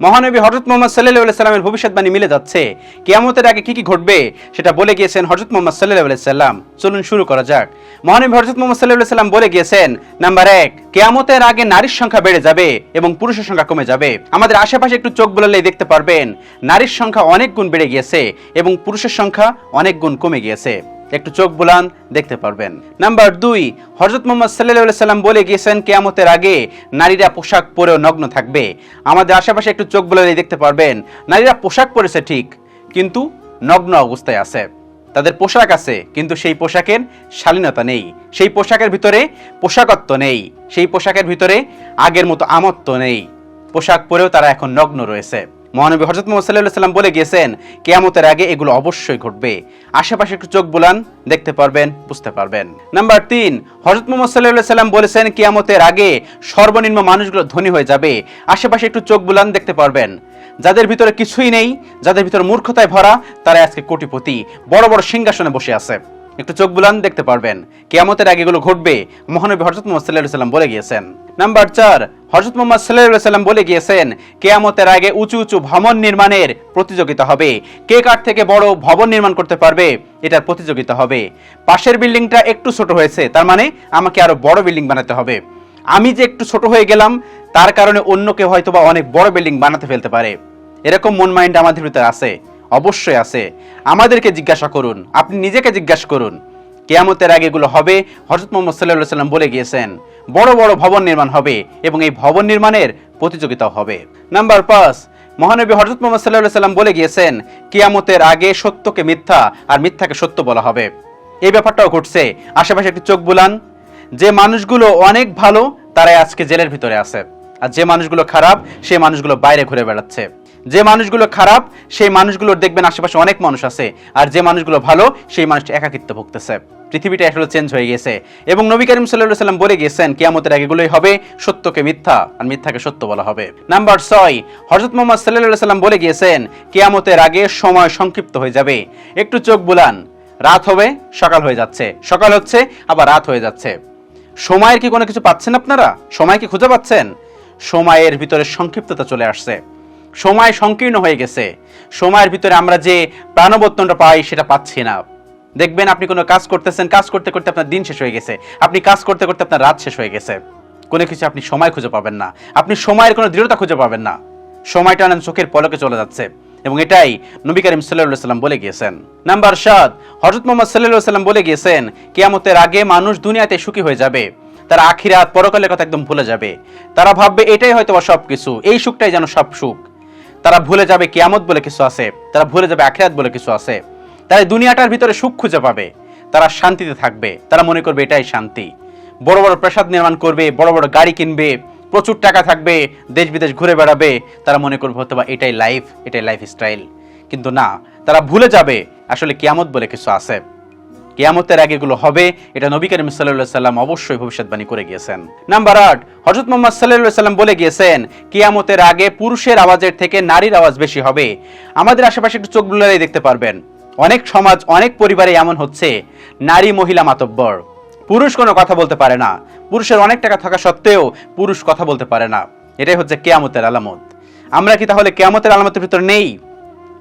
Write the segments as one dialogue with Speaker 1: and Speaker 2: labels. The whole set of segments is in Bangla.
Speaker 1: মহানবী হজরত মোহাম্মদ সাল্লাহ সাল্লামের ভবিষ্যৎবাণী মিলে যাচ্ছে। কেয়ামতের আগে কি কি ঘটবে সেটা বলে গিয়েছেন হজরত মোহাম্মদ সাল্লাহ সাল্লাম। চলুন শুরু করা যাক। মহানবী হজরত মোহাম্মদ সাল্লাহ সাল্লাম বলে গিয়েছেন, নাম্বার এক, কেয়ামতের আগে নারীর সংখ্যা বেড়ে যাবে এবং পুরুষের সংখ্যা কমে যাবে। আমাদের আশেপাশে একটু চোখ বুলালেই দেখতে পারবেন, নারীর সংখ্যা অনেক গুণ বেড়ে গিয়েছে এবং পুরুষের সংখ্যা অনেক গুণ কমে গিয়েছে। একটু চোখ বুলান, দেখতে পারবেন। নাম্বার দুই হজরত মোহাম্মদ সাল্লাহ সাল্লাম বলে গিয়েছেন, কেয়ামতের আগে নারীরা পোশাক পরেও নগ্ন থাকবে। আমাদের আশেপাশে একটু চোখ বুলালেই দেখতে পারবেন, নারীরা পোশাক পরেছে ঠিক, কিন্তু নগ্ন অবস্থায় আছে। তাদের পোশাক আছে, কিন্তু সেই পোশাকের শালীনতা নেই। সেই পোশাকের ভিতরে পোশাকত্ব নেই। সেই পোশাকের ভিতরে আগের মতো আমত্ব নেই। পোশাক পরেও তারা এখন নগ্ন রয়েছে। মহানবী হজরত মোহাম্মদ সাল্লাহ সাল্লাম বলে গিয়েছেন, কেয়ামতের আগে এগুলো অবশ্যই ঘটবে। আশেপাশে একটু চোখ বুলান, দেখতে পারবেন, বুঝতে পারবেন। নাম্বার তিন হজরত মোহাম্মদ সাল্লাহ সাল্লাম বলেছেন, কেয়ামতের আগে সর্বনিম্ন মানুষগুলো ধনী হয়ে যাবে। আশেপাশে একটু চোখ বুলান, দেখতে পারবেন। যাদের ভিতরে কিছুই নেই, যাদের ভিতরে মূর্খতায় ভরা তারা আজকে কোটিপতি। বড় বড় সিংহাসনে বসে আছে। একটু চোখ বুলান দেখতে পারবেন। কেয়ামতের আগে এগুলো ঘটবে, মহানবী হরজত মোহাম্মদ সাল্লাহ সাল্লাম বলে গিয়েছেন। নাম্বার চার হরজত মোহাম্মদ সাল্লাহ সাল্লাম বলে গিয়েছেন, কেয়ামতের আগে উঁচু উঁচু ভবন নির্মাণের প্রতিযোগিতা হবে। কে কার থেকে বড় ভবন নির্মাণ করতে পারবে, এটার প্রতিযোগিতা হবে। পাশের বিল্ডিংটা একটু ছোট হয়েছে, তার মানে আমাকে আরও বড় বিল্ডিং বানাতে হবে। আমি যে একটু ছোট হয়ে গেলাম, তার কারণে অন্য কেউ হয়তো বা অনেক বড় বিল্ডিং বানাতে ফেলতে পারে। এরকম মন মাইন্ড আমাদের ভিতরে আছে। অবশ্যই আছে। আমাদেরকে জিজ্ঞাসা করুন, আপনি নিজেকে জিজ্ঞাসা করুন। কেয়ামতের আগে হবে হজরত মোহাম্মদ সাল্লাহ সাল্লাম বলে গিয়েছেন, বড় বড় ভবন নির্মাণ হবে এবং এই ভবন নির্মাণের প্রতিযোগিতাও হবে। নাম্বার পাঁচ, মহানবী হজরত মোহাম্মদ সাল্লাহ সাল্লাম বলে গিয়েছেন, কিয়ামতের আগে সত্যকে মিথ্যা আর মিথ্যাকে সত্য বলা হবে। এই ব্যাপারটাও ঘটছে। আশেপাশে একটু চোখ বুলান। যে মানুষগুলো অনেক ভালো, তারাই আজকে জেলের ভিতরে আছে। আর যে মানুষগুলো খারাপ সেই মানুষগুলো বাইরে ঘুরে বেড়াচ্ছে। যে মানুষগুলো খারাপ, সেই মানুষগুলোর দেখবেন আশেপাশে অনেক মানুষ আছে। আর যে মানুষগুলো ভালো, সেই মানুষটি একাকিত্ব ভুগতেছে। পৃথিবীটা আসলে চেঞ্জ হয়ে গেছে। এবং নবী করিম সাল্লাহ সাল্লাম বলে গিয়েছেন, কিয়ামতের আগে এগুলোই হবে সত্যকে মিথ্যা, আর মিথ্যাকে সত্য বলা হবে। নাম্বার ছয় হজরত মোহাম্মদ সাল্লাহ সাল্লাম বলে গিয়েছেন, কিয়ামতের আগে সময় সংক্ষিপ্ত হয়ে যাবে। একটু চোখ বুলান, রাত হবে, সকাল হয়ে যাচ্ছে। সকাল হচ্ছে, আবার রাত হয়ে যাচ্ছে। সময়ের কি কোনো কিছু পাচ্ছেন আপনারা? সময় কি খুঁজে পাচ্ছেন? সময়ের ভিতরে সংক্ষিপ্ততা চলে আসছে। সময় সংকীর্ণ হয়ে গেছে। সময়ের ভিতরে আমরা যে প্রাণবর্তনটা পাই সেটা পাচ্ছি না। দেখবেন আপনি কোনো কাজ করতেছেন, কাজ করতে করতে আপনার দিন শেষ হয়ে গেছে। আপনি কাজ করতে করতে আপনার রাত শেষ হয়ে গেছে। কোনো কিছু আপনি সময় খুঁজে পাবেন না। আপনি সময়ের কোনো দৃঢ়তা খুঁজে পাবেন না। সময়টা আনেন চোখের পলকে চলে যাচ্ছে। এবং এটাই নবী করিম সাল্লাহ সাল্লাম বলে গিয়েছেন। নাম্বার সাত হজরত মোহাম্মদ সাল্লাহ সাল্লাম বলে গিয়েছেন, কিয়ামতের আগে মানুষ দুনিয়াতে সুখী হয়ে যাবে। তারা আখিরাত পরকালের কথা একদম ভুলে যাবে। তারা ভাববে, এটাই হয়তো সব কিছু এই সুখটাই যেন সব সুখ। তারা ভুলে যাবে কিয়ামত বলে কিছু আছে, তারা ভুলে যাবে আখিরাত বলে কিছু আছে। তারা দুনিয়াটার ভিতরে সুখ খুঁজে পাবে, তারা শান্তিতে থাকবে, তারা মনে করবে এটাই শান্তি। বড় বড় প্রাসাদ নির্মাণ করবে, বড় বড় গাড়ি কিনবে, প্রচুর টাকা থাকবে, দেশ বিদেশ ঘুরে বেড়াবে, তারা মনে করবে হয়তো বা এটাই লাইফ এটাই লাইফ স্টাইল কিন্তু না, তারা ভুলে যাবে আসলে কিয়ামত বলে কিছু আছে। কেয়ামতের আগে এগুলো হবে, এটা নবী করিম সাল্লাহ সাল্লাম অবশ্যই ভবিষ্যৎবাণী করে গিয়েছেন। নাম্বার আট হজরত মোহাম্মদ সাল্লাহ সাল্লাম বলে গিয়েছেন, কেয়ামতের আগে পুরুষের আওয়াজের থেকে নারীর আওয়াজ বেশি হবে। আমাদের আশেপাশে একটু চোখ বুলালেই দেখতে পারবেন, অনেক সমাজ, অনেক পরিবারে এমন হচ্ছে, নারী মহিলা মাতব্বর। পুরুষ কোনো কথা বলতে পারে না, পুরুষের অনেক টাকা থাকা সত্ত্বেও পুরুষ কথা বলতে পারে না, এটাই হচ্ছে কেয়ামতের আলামত। আমরা কি তাহলে কেয়ামতের আলামতের ভিতর নেই?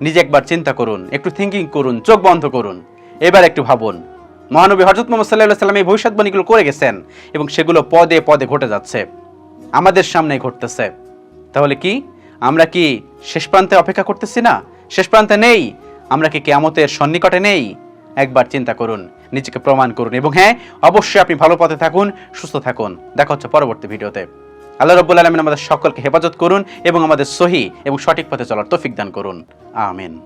Speaker 1: নিজে একবার চিন্তা করুন, একটু থিঙ্কিং করুন, চোখ বন্ধ করুন। এবার একটু ভাবুন। মহানবী হজরত মোহাম্মদ সাল্লাহ সাল্লাম এই ভবিষ্যৎবাণীগুলো করে গেছেন এবং সেগুলো পদে পদে ঘটে যাচ্ছে। আমাদের সামনেই ঘটতেছে। তাহলে কি? আমরা কি শেষ প্রান্তে অপেক্ষা করতেছি না? শেষ প্রান্তে নেই? আমরা কি কেয়ামতের সন্নিকটে নেই? একবার চিন্তা করুন, নিজেকে প্রমাণ করুন এবং হ্যাঁ অবশ্যই আপনি ভালো পথে থাকুন, সুস্থ থাকুন। দেখা হচ্ছে পরবর্তী ভিডিওতে। আল্লাহ রব্বুল আলমিন আমাদের সকলকে হেফাজত করুন এবং আমাদের সহি এবং সঠিক পথে চলার তৌফিক দান করুন। আমিন।